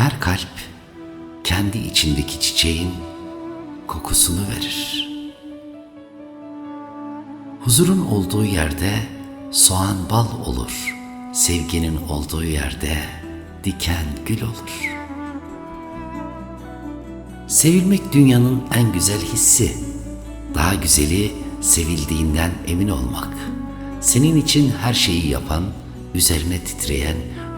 Her kalp kendi içindeki çiçeğin kokusunu verir. Huzurun olduğu yerde soğan bal olur. Sevginin olduğu yerde diken gül olur. Sevilmek dünyanın en güzel hissi. Daha güzeli sevildiğinden emin olmak. Senin için her şeyi yapan, üzerine titreyen,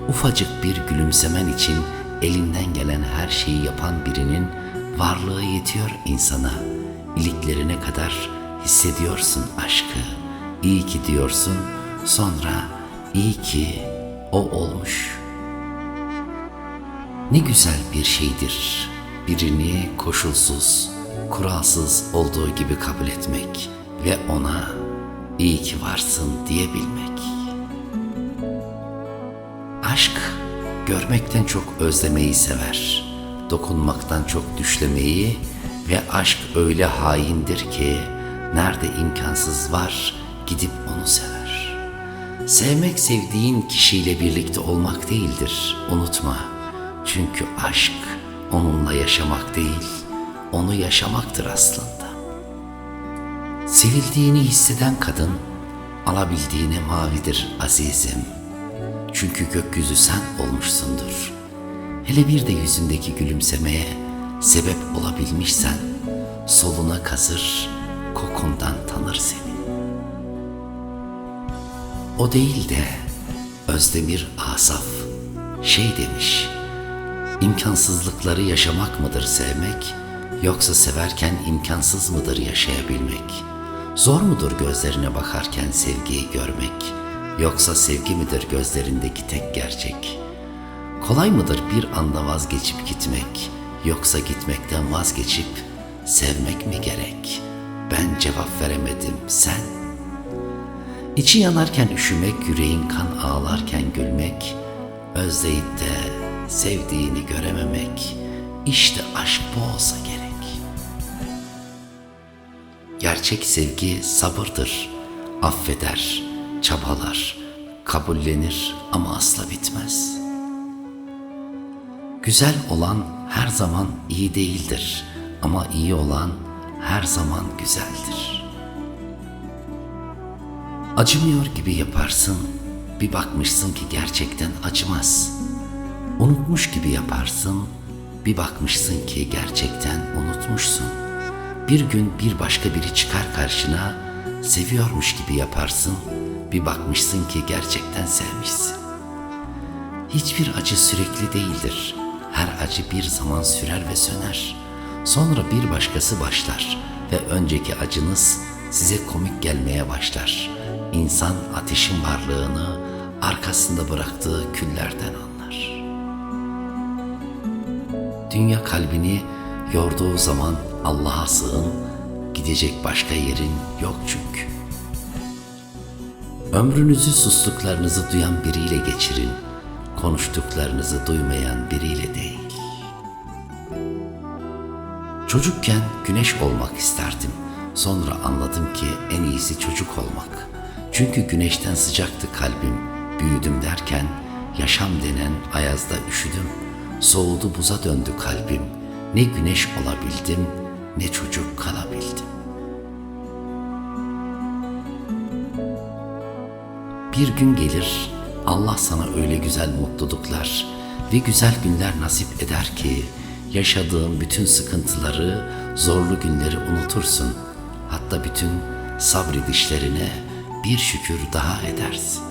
ufacık bir gülümsemen için elinden gelen her şeyi yapan birinin varlığı yetiyor insana. İliklerine kadar hissediyorsun aşkı. İyi ki diyorsun, sonra iyi ki o olmuş. Ne güzel bir şeydir birini koşulsuz, kuralsız olduğu gibi kabul etmek ve ona iyi ki varsın diyebilmek. Görmekten çok özlemeyi sever. Dokunmaktan çok düşlemeyi ve aşk öyle haindir ki nerede imkansız var gidip onu sever. Sevmek sevdiğin kişiyle birlikte olmak değildir. Unutma. Çünkü aşk onunla yaşamak değil, onu yaşamaktır aslında. Sevildiğini hisseden kadın alabildiğine mavidir azizim. Çünkü gökyüzü sen olmuşsundur. Hele bir de yüzündeki gülümsemeye sebep olabilmişsen soluna kazır, kokundan tanır seni. O değil de Özdemir Asaf şey demiş, İmkansızlıkları yaşamak mıdır sevmek, yoksa severken imkansız mıdır yaşayabilmek? Zor mudur gözlerine bakarken sevgiyi görmek, yoksa sevgi midir gözlerindeki tek gerçek? Kolay mıdır bir anda vazgeçip gitmek, yoksa gitmekten vazgeçip sevmek mi gerek? Ben cevap veremedim, sen? İçi yanarken üşümek, yüreğin kan ağlarken gülmek, özleyip de sevdiğini görememek, işte aşk bu olsa gerek. Gerçek sevgi sabırdır, affeder, çabalar, kabullenir ama asla bitmez. Güzel olan her zaman iyi değildir ama iyi olan her zaman güzeldir. Acımıyor gibi yaparsın, bir bakmışsın ki gerçekten acımaz.'' Unutmuş gibi yaparsın, bir bakmışsın ki gerçekten unutmuşsun. Bir gün bir başka biri çıkar karşına, seviyormuş gibi yaparsın, bir bakmışsın ki gerçekten sevmişsin. Hiçbir acı sürekli değildir. Her acı bir zaman sürer ve söner. Sonra bir başkası başlar ve önceki acınız size komik gelmeye başlar. İnsan ateşin varlığını arkasında bıraktığı küllerden anlar. Dünya kalbini yorduğu zaman Allah'a sığın, gidecek başka yerin yok çünkü. Ömrünüzü sustuklarınızı duyan biriyle geçirin, konuştuklarınızı duymayan biriyle değil. Çocukken güneş olmak isterdim. Sonra anladım ki en iyisi çocuk olmak. Çünkü güneşten sıcaktı kalbim. Büyüdüm derken yaşam denen ayazda üşüdüm.'' Soğudu buza döndü kalbim. Ne güneş olabildim, ne çocuk kalabildim. Bir gün gelir, Allah sana öyle güzel mutluluklar ve güzel günler nasip eder ki yaşadığın bütün sıkıntıları, zorlu günleri unutursun. Hatta bütün sabredişlerine bir şükür daha edersin.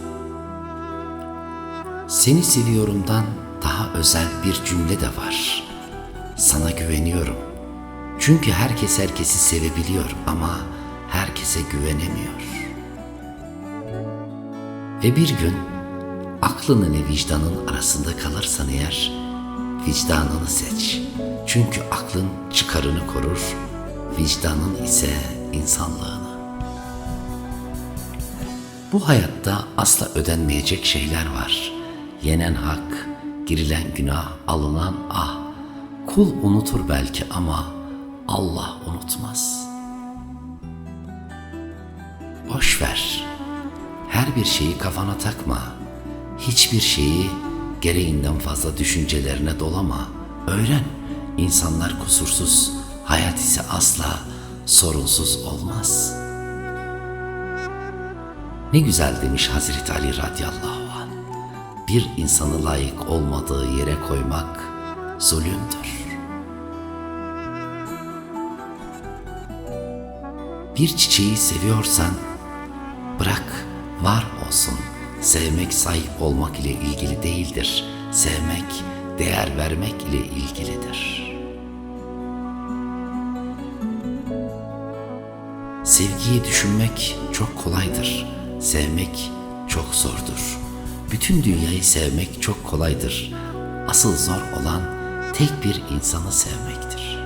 Seni seviyorumdan daha özel bir cümle de var. Sana güveniyorum. Çünkü herkes herkesi sevebiliyor ama herkese güvenemiyor. Ve bir gün aklının ve vicdanın arasında kalırsan eğer vicdanını seç. Çünkü aklın çıkarını korur, vicdanın ise insanlığını. Bu hayatta asla ödenmeyecek şeyler var. Yenen hak, girilen günah, alınan ah. Kul unutur belki ama Allah unutmaz. Boş ver. Her bir şeyi kafana takma. Hiçbir şeyi gereğinden fazla düşüncelerine dolama. Öğren. İnsanlar kusursuz, hayat ise asla sorunsuz olmaz. Ne güzel demiş Hazreti Ali radıyallahu anh. Bir insanı layık olmadığı yere koymak zulümdür. Bir çiçeği seviyorsan bırak var olsun. Sevmek sahip olmak ile ilgili değildir. Sevmek değer vermek ile ilgilidir. Sevgiyi düşünmek çok kolaydır. Sevmek çok zordur. Bütün dünyayı sevmek çok kolaydır. Asıl zor olan tek bir insanı sevmektir.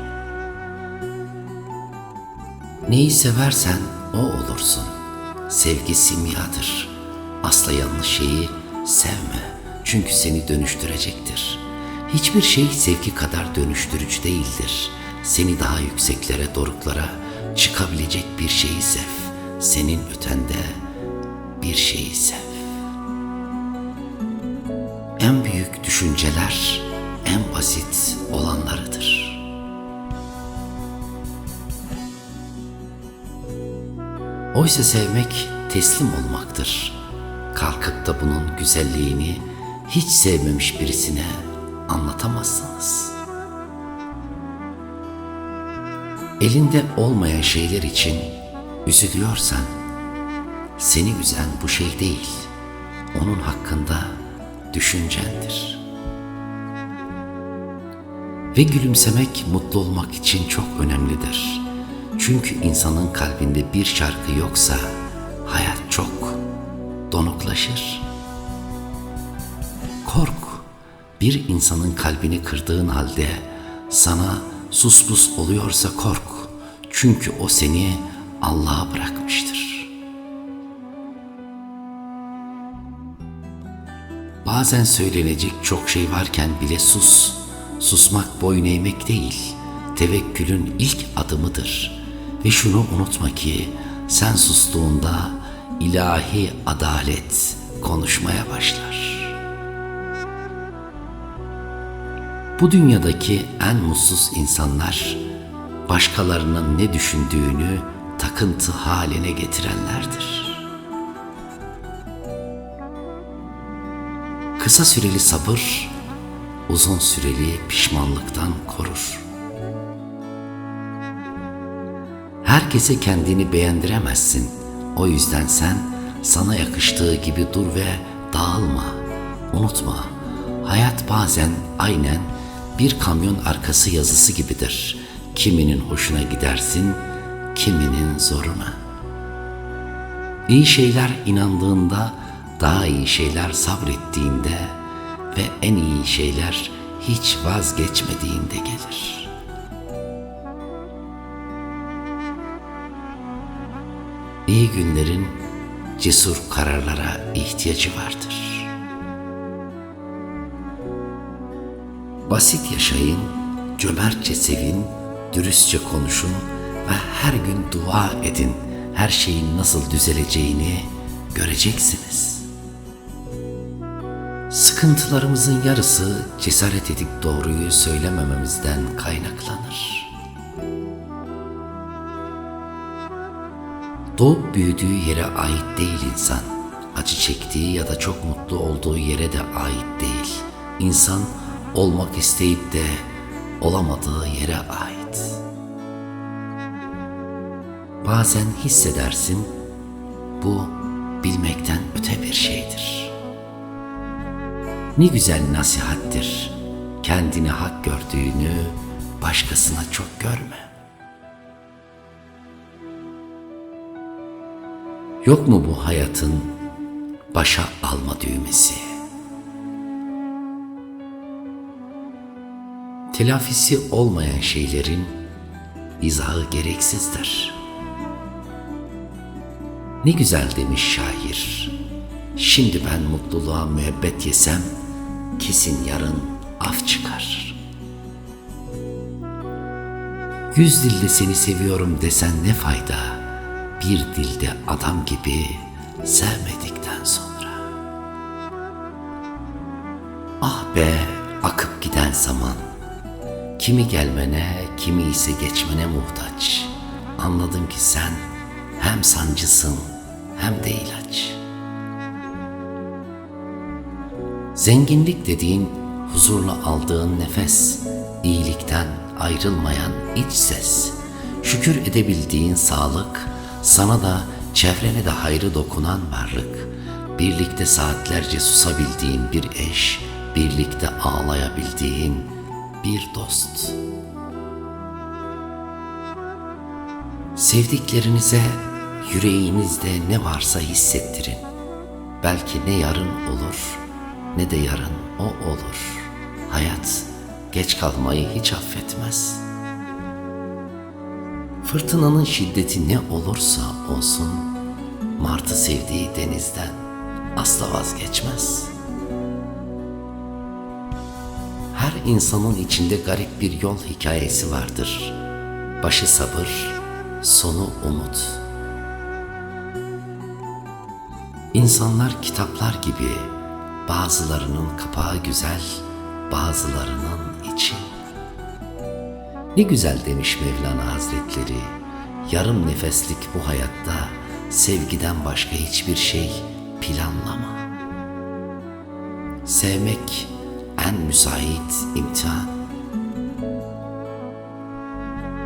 Neyi seversen o olursun. Sevgi simyadır. Asla yanlış şeyi sevme. Çünkü seni dönüştürecektir. Hiçbir şey sevgi kadar dönüştürücü değildir. Seni daha yükseklere, doruklara çıkabilecek bir şeyi sev. Senin ötende bir şeyi sev. En büyük düşünceler en basit olanlarıdır. Oysa sevmek teslim olmaktır. Kalkıp da bunun güzelliğini hiç sevmemiş birisine anlatamazsınız. Elinde olmayan şeyler için üzülüyorsan seni üzen bu şey değil, onun hakkında düşüncendir. Ve gülümsemek mutlu olmak için çok önemlidir. Çünkü insanın kalbinde bir şarkı yoksa hayat çok donuklaşır. Kork, bir insanın kalbini kırdığın halde sana sus pus oluyorsa kork. Çünkü o seni Allah'a bırakmıştır. Bazen söylenecek çok şey varken bile sus. Susmak boyun eğmek değil, tevekkülün ilk adımıdır. Ve şunu unutma ki sen sustuğunda ilahi adalet konuşmaya başlar. Bu dünyadaki en mutsuz insanlar başkalarının ne düşündüğünü takıntı haline getirenlerdir. Kısa süreli sabır uzun süreli pişmanlıktan korur. Herkese kendini beğendiremezsin. O yüzden sen sana yakıştığı gibi dur ve dağılma. Unutma, hayat bazen aynen bir kamyon arkası yazısı gibidir. Kiminin hoşuna gidersin, kiminin zoruna. İyi şeyler inandığında, daha iyi şeyler sabrettiğinde ve en iyi şeyler hiç vazgeçmediğinde gelir. İyi günlerin cesur kararlara ihtiyacı vardır. Basit yaşayın, cömertçe sevin, dürüstçe konuşun ve her gün dua edin. Her şeyin nasıl düzeleceğini göreceksiniz. Sıkıntılarımızın yarısı cesaret edip doğruyu söylemememizden kaynaklanır. Doğup büyüdüğü yere ait değil insan. Acı çektiği ya da çok mutlu olduğu yere de ait değil. İnsan olmak isteyip de olamadığı yere ait. Bazen hissedersin bu bilmekten öte bir şeydir. Ne güzel nasihattir. Kendini hak gördüğünü başkasına çok görme. Yok mu bu hayatın başa alma düğmesi? Telafisi olmayan şeylerin izahı gereksizdir. Ne güzel demiş şair. Şimdi ben mutluluğa müebbet yesem kesin yarın af çıkar. Yüz dilde seni seviyorum desen ne fayda? Bir dilde adam gibi sevmedikten sonra. Ah be akıp giden zaman. Kimi gelmene, kimi ise geçmene muhtaç. Anladım ki sen hem sancısın hem de ilaç. Zenginlik dediğin huzurla aldığın nefes, iyilikten ayrılmayan iç ses, şükür edebildiğin sağlık, sana da çevrene de hayrı dokunan varlık, birlikte saatlerce susabildiğin bir eş, birlikte ağlayabildiğin bir dost. Sevdiklerinize yüreğinizde ne varsa hissettirin. Belki ne yarın olur ne de yarın o olur. Hayat geç kalmayı hiç affetmez. Fırtınanın şiddeti ne olursa olsun martı sevdiği denizden asla vazgeçmez. Her insanın içinde garip bir yol hikayesi vardır. Başı sabır, sonu umut. İnsanlar kitaplar gibi bazılarının kapağı güzel, bazılarının. Ne güzel demiş Mevlana Hazretleri. Yarım nefeslik bu hayatta sevgiden başka hiçbir şey planlama. Sevmek en müsait imtihan.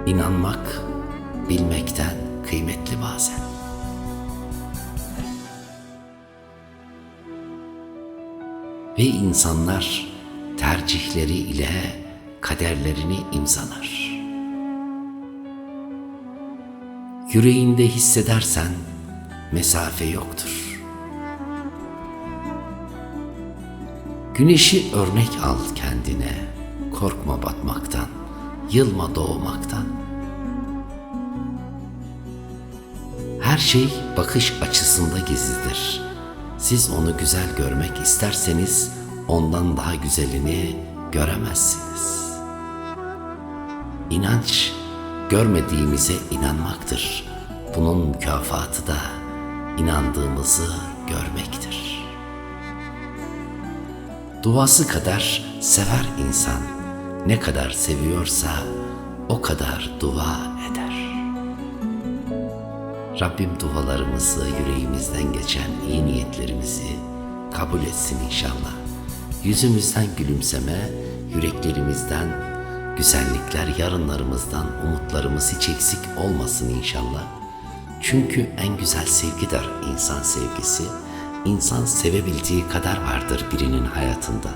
İnanmak bilmekten kıymetli bazen. Ve insanlar tercihleri ile kaderlerini imzalar. Yüreğinde hissedersen mesafe yoktur. Güneşi örnek al kendine, korkma batmaktan, yılma doğmaktan. Her şey bakış açısında gizlidir. Siz onu güzel görmek isterseniz ondan daha güzelini göremezsiniz. İnanç görmediğimize inanmaktır. Bunun mükafatı da inandığımızı görmektir. Duası kadar sever insan. Ne kadar seviyorsa o kadar dua eder. Rabbim dualarımızı, yüreğimizden geçen iyi niyetlerimizi kabul etsin inşallah. Yüzümüzden gülümseme, yüreklerimizden güzellikler, yarınlarımızdan umutlarımız hiç eksik olmasın inşallah. Çünkü en güzel sevgidir insan sevgisi. İnsan sevebildiği kadar vardır birinin hayatında.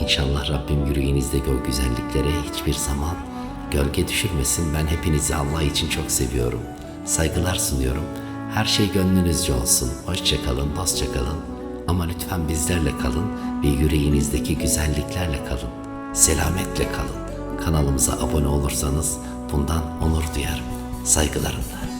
İnşallah Rabbim yüreğinizde o güzelliklere hiçbir zaman gölge düşürmesin. Ben hepinizi Allah için çok seviyorum. Saygılar sunuyorum. Her şey gönlünüzce olsun. Hoşçakalın, dostça kalın. Ama lütfen bizlerle kalın ve yüreğinizdeki güzelliklerle kalın. Selametle kalın. Kanalımıza abone olursanız bundan onur duyarım. Saygılarımla.